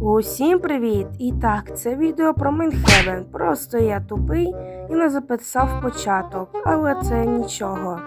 Усім привіт! І так, це відео про Майнхевен. Просто я тупий і не записав початок, але це нічого.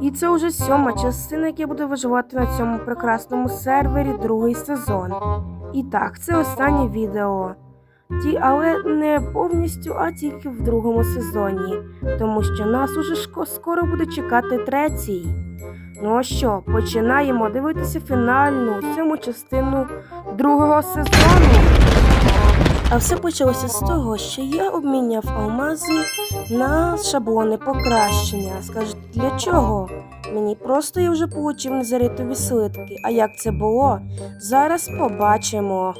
І це вже сьома частина, яка буде виживати на цьому прекрасному сервері другий сезон. І так, це останнє відео. Ті, але не повністю, а тільки в другому сезоні, тому що нас уже скоро буде чекати третій. Ну а що, починаємо дивитися фінальну сьому частину другого сезону. А все почалося з того, що я обміняв алмази на шаблони покращення. Скажете, для чого? Мені просто я вже получив незаритові слитки. А як це було? Зараз побачимо.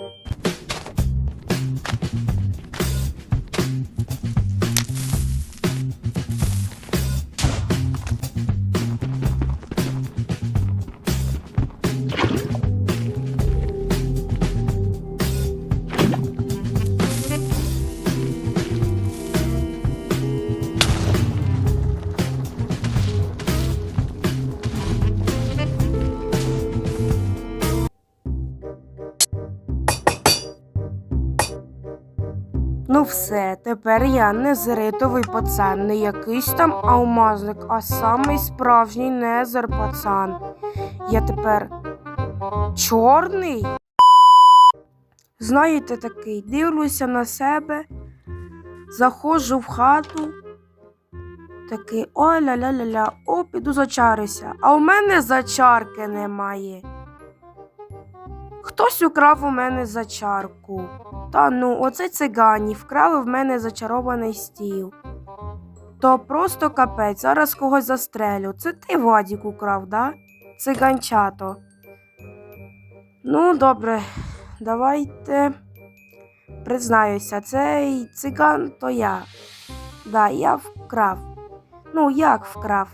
Ну все, тепер я не зритовий пацан, не якийсь там алмазник, а самий справжній незер пацан. Я тепер чорний. Знаєте такий, дивлюся на себе, заходжу в хату. Такий ой ля ля ля ля о, піду зачарюся. А у мене зачарки немає. Хтось украв у мене зачарку. Та ну, оце цигані вкрали в мене зачарований стіл. То просто капець, зараз когось застрелю. Це ти Владік украв, да? Циганчато. Ну, добре, давайте признаюся, цей циган то я. Да, я вкрав. Ну, як вкрав?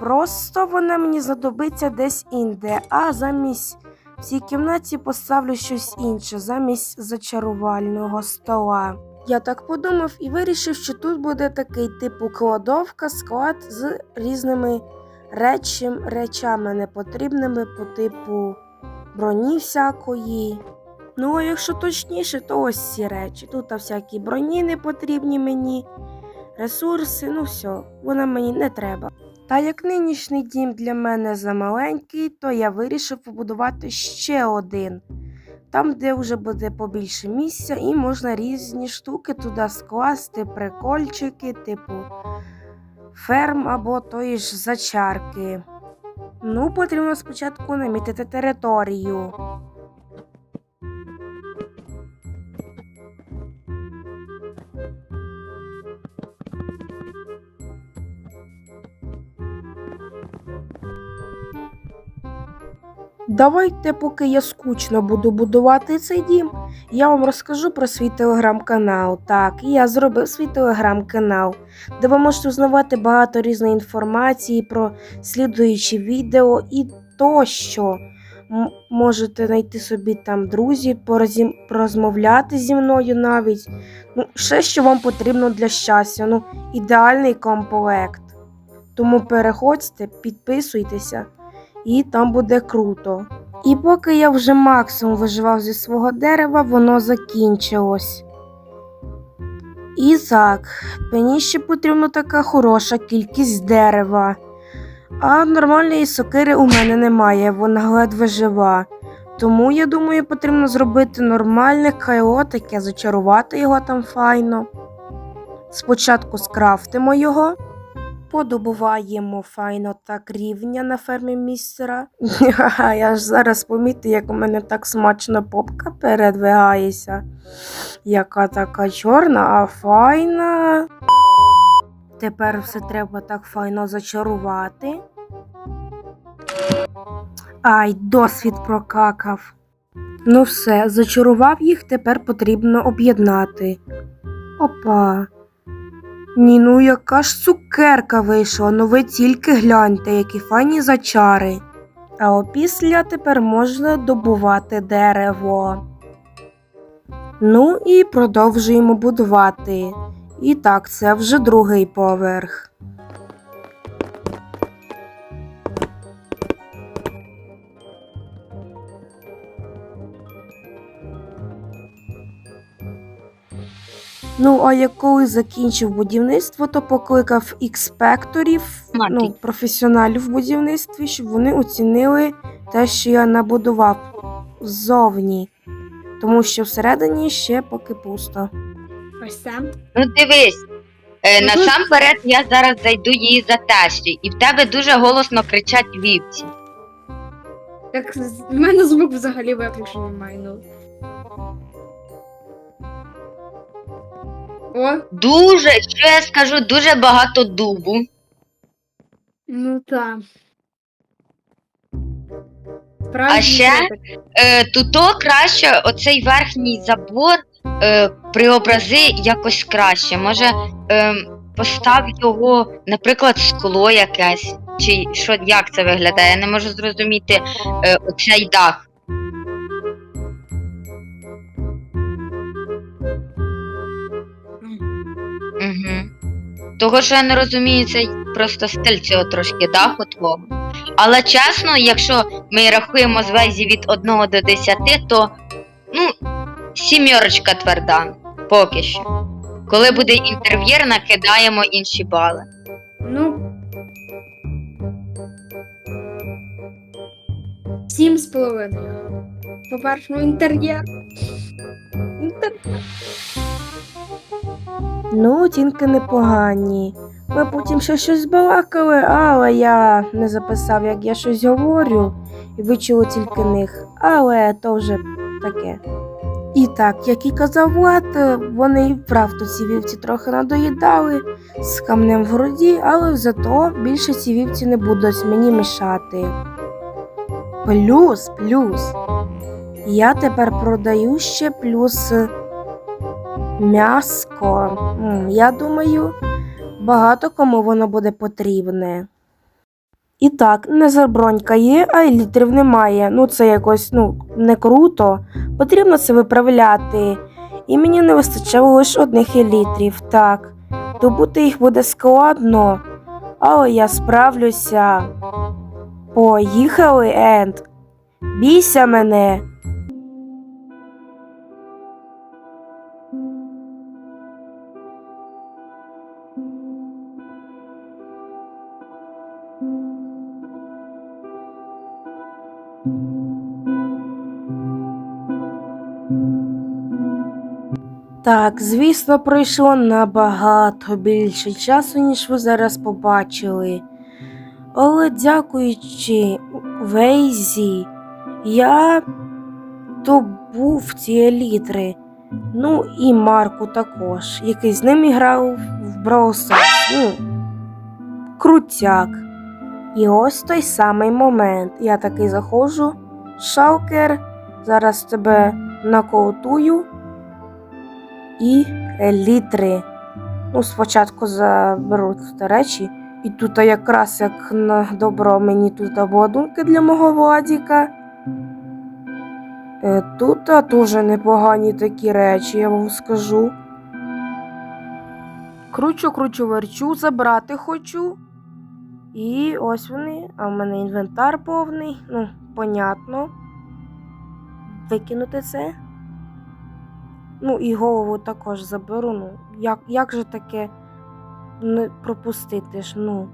Просто вона мені знадобиться десь інде, а замість в цій кімнаті поставлю щось інше замість зачарувального стола. Я так подумав і вирішив, що тут буде такий типу кладовка, склад з різними речем, речами непотрібними по типу броні всякої. Ну, а якщо точніше, то ось ці речі. Тут всякі броні не потрібні мені, ресурси, ну все, вона мені не треба. Та як нинішній дім для мене замаленький, то я вирішив побудувати ще один. Там, де вже буде побільше місця, і можна різні штуки туди скласти, прикольчики, типу ферм або тої ж зачарки. Ну, потрібно спочатку намітити територію. Давайте, поки я скучно буду будувати цей дім, я вам розкажу про свій телеграм-канал. Так, я зробив свій телеграм-канал, де ви можете узнавати багато різної інформації про слідуючі відео і тощо. Можете знайти собі там друзів, порозім... порозмовляти зі мною навіть. Ну, все, що вам потрібно для щастя. Ну, ідеальний комплект. Тому переходьте, підписуйтеся і там буде круто. І поки я вже максимум виживав зі свого дерева, воно закінчилось. І так, мені ще потрібна така хороша кількість дерева. А нормальної сокири у мене немає, вона ледве жива. Тому я думаю, потрібно зробити нормальне кайло, таке зачарувати його там файно. Спочатку скрафтимо його. Подобуваємо файно так рівня на фермі містера. Я ж зараз помітив, як у мене так смачно попка передвигається. Яка така чорна, а файна. Тепер все треба так файно зачарувати. Ай, досвід прокакав. Ну все, зачарував їх, тепер потрібно об'єднати. Опа. Ні, ну яка ж цукерка вийшла, ну ви тільки гляньте, які файні зачари. А опісля тепер можна добувати дерево. Ну і продовжуємо будувати. І так, це вже другий поверх. Ну, а як коли закінчив будівництво, то покликав експекторів, ну, професіоналів в будівництві, щоб вони оцінили те, що я набудував ззовні. Тому що всередині ще поки пусто. Ось це. Ну дивись. Е, Ну, насамперед я зараз зайду її за тещі, і в тебе дуже голосно кричать вівці. Так, в мене звук взагалі виключений має, ну. О, Дуже, що я скажу, дуже багато дубу. ну так. А ще? Е, туто краще оцей верхній забор е, преобрази якось краще. Може, е, постав його, наприклад, скло якесь. Чи що, як це виглядає? Я не можу зрозуміти е, оцей дах. Того, що я не розумію, це просто стиль цього трошки даху твого. Але чесно, якщо ми рахуємо звезі від 1 до 10, то ну, сімерочка тверда, поки що. Коли буде інтерв'єр, накидаємо інші бали. Ну. Сім з половиною. По-перше, ну інтер'єр. Інтер... Ну, оцінки непогані. Ми потім ще щось балакали, але я не записав, як я щось говорю, і вичули тільки них. Але то вже таке. І так, як і казав Влад, вони і вправду ці вівці трохи надоїдали з камнем в груді, але зато більше ці вівці не будуть мені мішати. Плюс, плюс. Я тепер продаю ще плюс м'яско. Я думаю, багато кому воно буде потрібне. І так, незабронька є, а й літрів немає. Ну, це якось ну, не круто. Потрібно це виправляти. І мені не вистачало лише одних літрів. Так, добути їх буде складно, але я справлюся. Поїхали, Енд. Бійся мене. Так, звісно, пройшло набагато більше часу, ніж ви зараз побачили. Але дякуючи Вейзі, я добув ці літри. Ну і Марку також, який з ними грав в Brawl Ну, крутяк. І ось той самий момент. Я такий заходжу. Шалкер, зараз тебе нокаутую. І літри. Ну, спочатку заберу тут речі. І тут якраз як на добро мені тут обладунки для мого Владіка. Е, Тут дуже непогані такі речі, я вам скажу. Кручу, кручу, верчу, забрати хочу. І ось вони, а в мене інвентар повний. Ну, понятно. Викинути це. Ну, і голову також заберу. Ну, як, як же таке не пропустити ж, ну.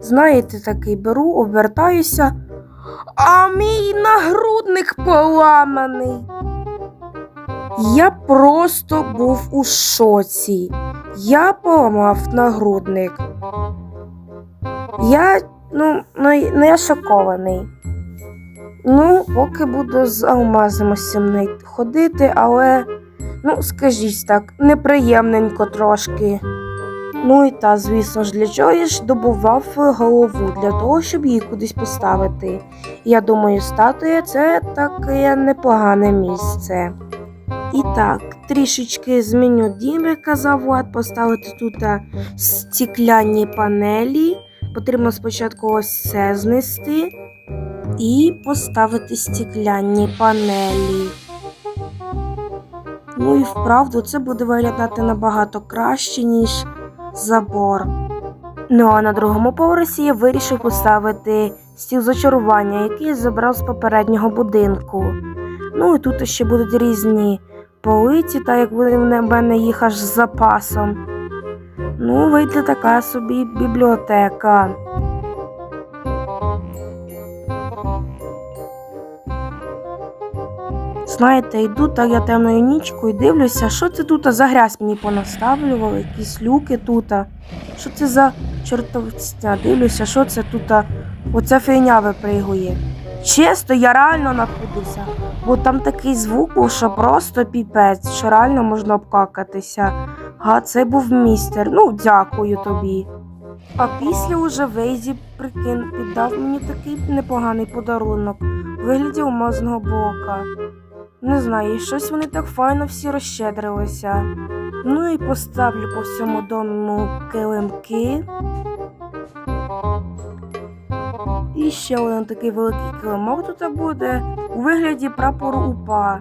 Знаєте, такий беру, обертаюся, а мій нагрудник поламаний. Я просто був у шоці. Я поламав нагрудник. Я, ну, ну, не шокований. Ну, поки буду з алмазом ось ходити, але, ну, скажіть так, неприємненько трошки. Ну і та, звісно ж, для чого я ж добував голову, для того, щоб її кудись поставити. Я думаю, статуя це таке непогане місце. І так, трішечки зміню дім, як казав Влад, поставити тут а, стікляні панелі. Потрібно спочатку ось це знести і поставити стікляні панелі. Ну і вправду це буде виглядати набагато краще, ніж забор. Ну а на другому поверсі я вирішив поставити стіл зачарування, який я забрав з попереднього будинку. Ну і тут ще будуть різні полиці, так як вони в мене їх аж з запасом. Ну, вийде така собі бібліотека. Знаєте, йду так я темною нічкою дивлюся, що це тут за грязь мені понаставлювали, якісь люки тут. Що це за чортовця? Дивлюся, що це тут. Оця фігня випригує. Чесно, я реально напудився, бо там такий звук був, що просто піпець, що реально можна обкакатися. Га, це був містер. Ну, дякую тобі. А після уже Вейзі прикин піддав мені такий непоганий подарунок у вигляді алмазного блока. Не знаю, щось вони так файно всі розщедрилися. Ну і поставлю по всьому дому килимки. І ще один такий великий килимок тут буде у вигляді прапору УПА.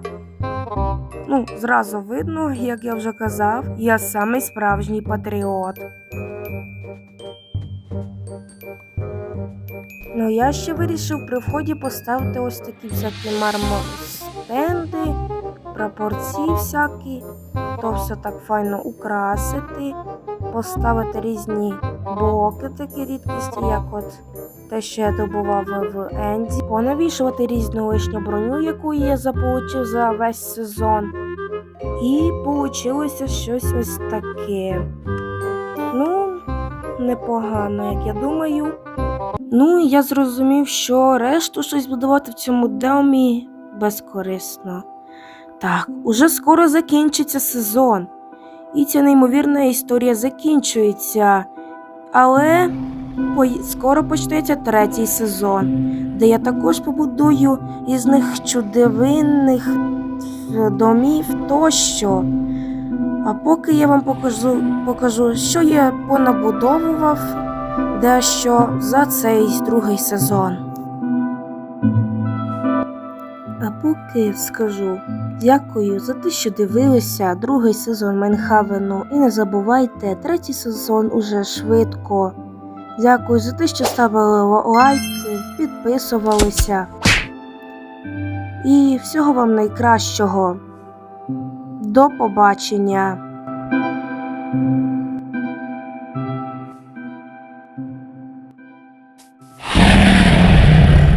Ну, зразу видно, як я вже казав, я самий справжній патріот. Ну, я ще вирішив при вході поставити ось такі всякі мармостенди, прапорці всякі, то все так файно украсити, поставити різні блоки такі рідкісті, як от те, що я добував в Енді, понавішувати різну лишню броню, яку я заполучив за весь сезон. І получилося щось ось таке. Ну, непогано, як я думаю. Ну, я зрозумів, що решту щось будувати в цьому домі безкорисно. Так, уже скоро закінчиться сезон, і ця неймовірна історія закінчується. Але скоро почнеться третій сезон, де я також побудую різних чудовинних домів тощо. А поки я вам покажу, покажу, що я понабудовував дещо за цей другий сезон. Поки скажу дякую за те, що дивилися другий сезон Майнхавену. І не забувайте, третій сезон уже швидко. Дякую за те, що ставили лайки, підписувалися. І всього вам найкращого. До побачення!